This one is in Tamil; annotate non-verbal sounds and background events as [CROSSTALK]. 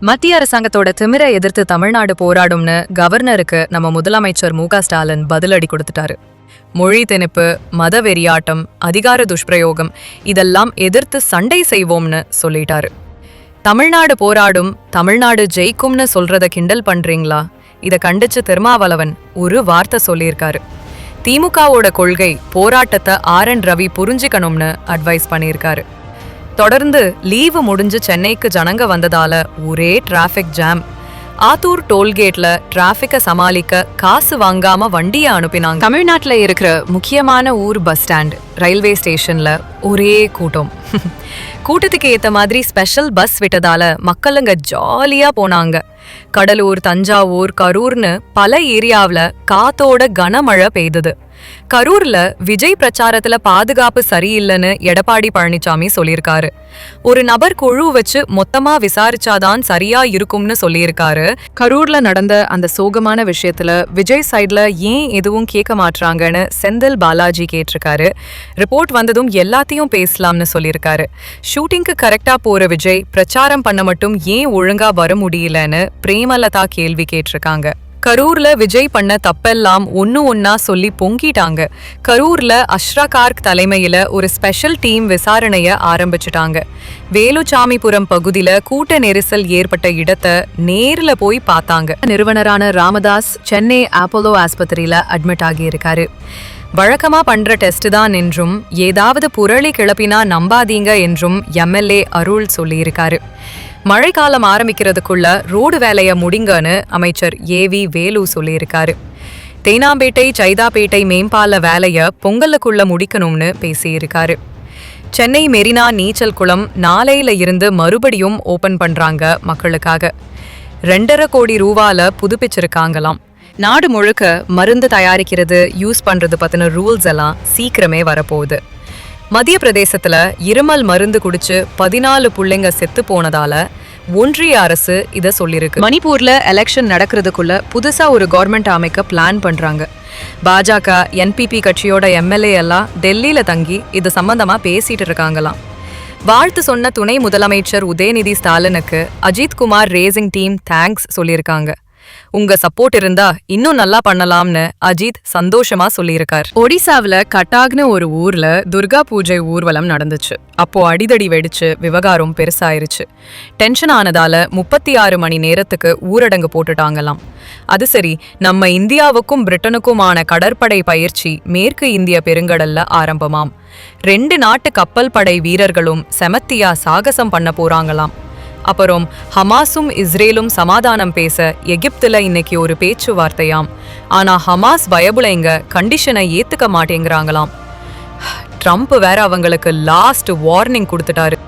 மத்திய அரசாங்கத்தோட திமிரை எதிர்த்து தமிழ்நாடு போராடும்னு கவர்னருக்கு நம்ம முதலமைச்சர் மு ஸ்டாலின் பதிலடி கொடுத்துட்டாரு. மொழி திணிப்பு மத வெறியாட்டம் அதிகார துஷ்பிரயோகம் இதெல்லாம் எதிர்த்து சண்டை செய்வோம்னு சொல்லிட்டாரு. தமிழ்நாடு போராடும் தமிழ்நாடு ஜெயிக்கும்னு சொல்றத கிண்டல் பண்றீங்களா? இதை கண்டிச்சு திருமாவளவன் ஒரு வார்த்தை சொல்லியிருக்காரு. திமுகவோட கொள்கை போராட்டத்தை ஆர் என் ரவி புரிஞ்சுக்கணும்னு அட்வைஸ் பண்ணியிருக்காரு. தொடர்ந்து லீவு முடிஞ்சு சென்னைக்கு ஜனங்க வந்ததால ஒரே டிராஃபிக் ஜாம் ஆத்தூர் டோல்கேட்ல டிராஃபிக்கை சமாளிக்க காசு வாங்காம வண்டியை அனுப்பினாங்க. தமிழ்நாட்டில் இருக்கிற முக்கியமான ஊர் பஸ் ஸ்டாண்ட் ரயில்வே ஸ்டேஷன்ல ஒரே கூட்டம். [LAUGHS] கூட்டத்துக்கு ஏத்த மாதிரி ஸ்பெஷல் பஸ் விட்டதால மக்களுங்க ஜாலியா போனாங்க. கடலூர் தஞ்சாவூர் கரூர்னு பல ஏரியாவில் காத்தோட கனமழை பெய்தது. கரூர்ல விஜய் பிரச்சாரத்துல பாதுகாப்பு சரியில்லைன்னு எடப்பாடி பழனிசாமி சொல்லியிருக்காரு. ஒரு நபர் குழு வச்சு மொத்தமா விசாரிச்சாதான் சரியா இருக்கும்னு சொல்லியிருக்காரு. கரூர்ல நடந்த அந்த சோகமான விஷயத்துல விஜய் சைட்ல ஏன் எதுவும் கேட்க மாட்றாங்கன்னு செந்தில் பாலாஜி கேட்டிருக்காரு. ரிப்போர்ட் வந்ததும் எல்லாத்தையும் பேசலாம்னு சொல்லியிருக்காரு. ஷூட்டிங்க்கு கரெக்டா போற விஜய் பிரச்சாரம் பண்ண மட்டும் ஏன் ஒழுங்கா வர முடியலன்னு பிரேமலதா கேள்வி கேட்டிருக்காங்க. கரூர்ல விஜய் பண்ண தப்பெல்லாம் ஒன்னு ஒன்னா சொல்லி பொங்கிட்டாங்க. கரூர்ல அஷ்ரா கார்க் தலைமையில ஒரு ஸ்பெஷல் டீம் விசாரணைய ஆரம்பிச்சிட்டாங்க. வேலுச்சாமிபுரம் பகுதியில கூட்ட நெரிசல் ஏற்பட்ட இடத்தை நேர்ல போய் பார்த்தாங்க. நிறுவனரான ராமதாஸ் சென்னை ஆப்போலோ ஆஸ்பத்திரியில அட்மிட் ஆகியிருக்காரு. வழக்கமா பண்ற டெஸ்ட் தான் என்றும் ஏதாவது புரளி கிளப்பினா நம்பாதீங்க என்றும் எம்எல்ஏ அருள் சொல்லியிருக்காரு. மழைக்காலம் ஆரம்பிக்கிறதுக்குள்ள ரோடு வேலையை முடிங்கன்னு அமைச்சர் ஏவி வேலு சொல்லியிருக்காரு. தேனாம்பேட்டை சைதாப்பேட்டை மேம்பால வேலையை பொங்கலுக்குள்ள முடிக்கணும்னு பேசியிருக்காரு. சென்னை மெரினா நீச்சல் குளம் நாளையில இருந்து மறுபடியும் ஓபன் பண்றாங்க மக்களுக்காக. ரெண்டரை கோடி ரூபால புதுப்பிச்சிருக்காங்களாம். நாடு முழுக்க மருந்து தயாரிக்கிறது யூஸ் பண்றது பத்தின ரூல்ஸ் எல்லாம் சீக்கிரமே வரப்போகுது. மத்திய பிரதேசத்துல இருமல் மருந்து குடிச்சு பதினாலு புள்ளைங்க செத்து போனதால ஒன்றிய அரசு இத சொல்லிருக்கு. மணிப்பூர்ல எலெக்ஷன் நடக்கிறதுக்குள்ள புதுசா ஒரு கவர்மெண்ட் அமைக்க பிளான் பண்றாங்க. பாஜக என்பிபி கட்சியோட எம்எல்ஏ எல்லாம் டெல்லியில தங்கி இது சம்பந்தமா பேசிட்டு இருக்காங்களாம். வாழ்த்து சொன்ன துணை முதலமைச்சர் உதயநிதி ஸ்டாலினுக்கு Ajith Kumar racing team thanks சொல்லியிருக்காங்க. உங்க சப்போர்ட் இருந்தா இன்னும் நல்லா பண்ணலாம்னு அஜித் சந்தோஷமா சொல்லியிருக்கார். ஒடிசாவுல கட்டாக்னு ஒரு ஊர்ல துர்கா பூஜை ஊர்வலம் நடந்துச்சு. அப்போ அடிதடி வெடிச்சு விவகாரம் பெருசாயிருச்சு. டென்ஷன் ஆனதால முப்பத்தி ஆறு மணி நேரத்துக்கு ஊரடங்கு போட்டுட்டாங்களாம். அது சரி நம்ம இந்தியாவுக்கும் பிரிட்டனுக்குமான கடற்படை பயிற்சி மேற்கு இந்திய பெருங்கடல்ல ஆரம்பமாம். ரெண்டு நாட்டு கப்பல் படை வீரர்களும் செமத்தியா சாகசம் பண்ண போறாங்களாம். அப்புறம் ஹமாஸும் இஸ்ரேலும் சமாதானம் பேச எகிப்துல இன்னைக்கு ஒரு பேச்சுவார்த்தையாம். ஆனா ஹமாஸ் பயபுளைங்க கண்டிஷனை ஏத்துக்க மாட்டேங்கிறாங்களாம். [SIGHS] ட்ரம்ப் வேற அவங்களுக்கு லாஸ்ட் வார்னிங் கொடுத்துட்டாரு.